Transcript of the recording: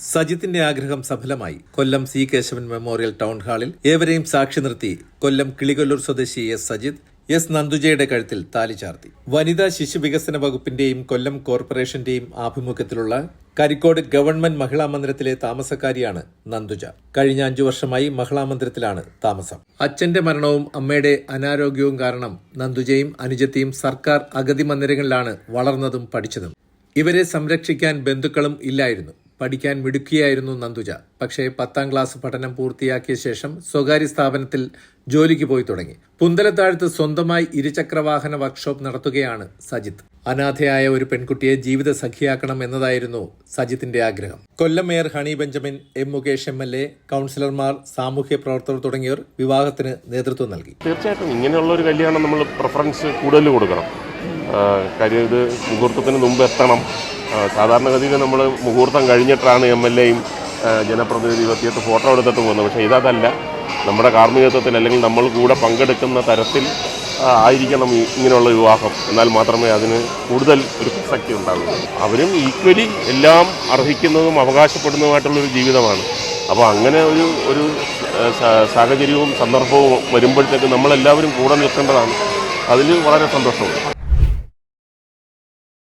സജിത്തിന്റെ ആഗ്രഹം സഫലമായി. Kollam C Kesavan memorial town ഹാളിൽ ഏവരെയും സാക്ഷി നിർത്തി കൊല്ലം കിളികൊല്ലൂർ സ്വദേശി എസ് സജിത് എസ് നന്ദുജയുടെ കഴുത്തിൽ താലി ചാർത്തി. വനിതാ ശിശു വികസന വകുപ്പിന്റെയും കൊല്ലം കോർപ്പറേഷന്റെയും ആഭിമുഖ്യത്തിലുള്ള കരിക്കോട് ഗവൺമെന്റ് മഹിളാ മന്ദിരത്തിലെ താമസക്കാരിയാണ് നന്ദുജ. കഴിഞ്ഞ അഞ്ചു വർഷമായി മഹിളാ മന്ദിരത്തിലാണ് താമസം. അച്ഛന്റെ മരണവും അമ്മയുടെ അനാരോഗ്യവും കാരണം നന്ദുജയും അനുജത്തിയും സർക്കാർ അഗതി മന്ദിരങ്ങളിലാണ് വളർന്നതും പഠിച്ചതും. ഇവരെ സംരക്ഷിക്കാൻ ബന്ധുക്കളും ഇല്ലായിരുന്നു. പഠിക്കാൻ മിടുക്കിയായിരുന്നു നന്ദുജ. പക്ഷേ പത്താം ക്ലാസ് പഠനം പൂർത്തിയാക്കിയ ശേഷം സ്വകാര്യ സ്ഥാപനത്തിൽ ജോലിക്ക് പോയി തുടങ്ങി. പുന്തലത്താഴത്ത് സ്വന്തമായി ഇരുചക്രവാഹന വർക്ക്ഷോപ്പ് നടത്തുകയാണ് സജിത് അനാഥയായ ഒരു പെൺകുട്ടിയെ ജീവിത സഖിയാക്കണം എന്നതായിരുന്നു സജിത്തിന്റെ ആഗ്രഹം. Kollam mayor Honey Benjamin M Mukesh M L A കൗൺസിലർമാർ സാമൂഹ്യ പ്രവർത്തകർ തുടങ്ങിയവർ വിവാഹത്തിന് നേതൃത്വം നൽകി. തീർച്ചയായിട്ടും ഇങ്ങനെയുള്ള ഒരു കല്യാണം നമ്മൾ പ്രിഫറൻസ് കൂടുതൽ കൊടുക്കണം. കാര്യം ഇത് മുഹൂർത്തത്തിന് മുമ്പ് എത്തണം. സാധാരണഗതിയിൽ നമ്മൾ മുഹൂർത്തം കഴിഞ്ഞിട്ടാണ് എം എൽ എയും ജനപ്രതിനിധിയും എത്തിയിട്ട് ഫോട്ടോ എടുത്തിട്ട് പോകുന്നത്. പക്ഷേ ഇതല്ല നമ്മുടെ കാർമ്മികത്വത്തിൽ അല്ലെങ്കിൽ നമ്മൾ കൂടെ പങ്കെടുക്കുന്ന തരത്തിൽ ആയിരിക്കണം ഇങ്ങനെയുള്ള വിവാഹം. എന്നാൽ മാത്രമേ അതിന് കൂടുതൽ ഒരു പ്രസക്തി ഉണ്ടാകൂ അവരും ഈക്വലി എല്ലാം അർഹിക്കുന്നതും അവകാശപ്പെടുന്നതുമായിട്ടുള്ളൊരു ജീവിതമാണ്. അപ്പോൾ അങ്ങനെ ഒരു ഒരു സാഹചര്യവും സന്ദർഭവും വരുമ്പോഴത്തേക്ക് നമ്മളെല്ലാവരും കൂടെ നിൽക്കേണ്ടതാണ്. അതിൽ വളരെ സന്തോഷമുണ്ട്.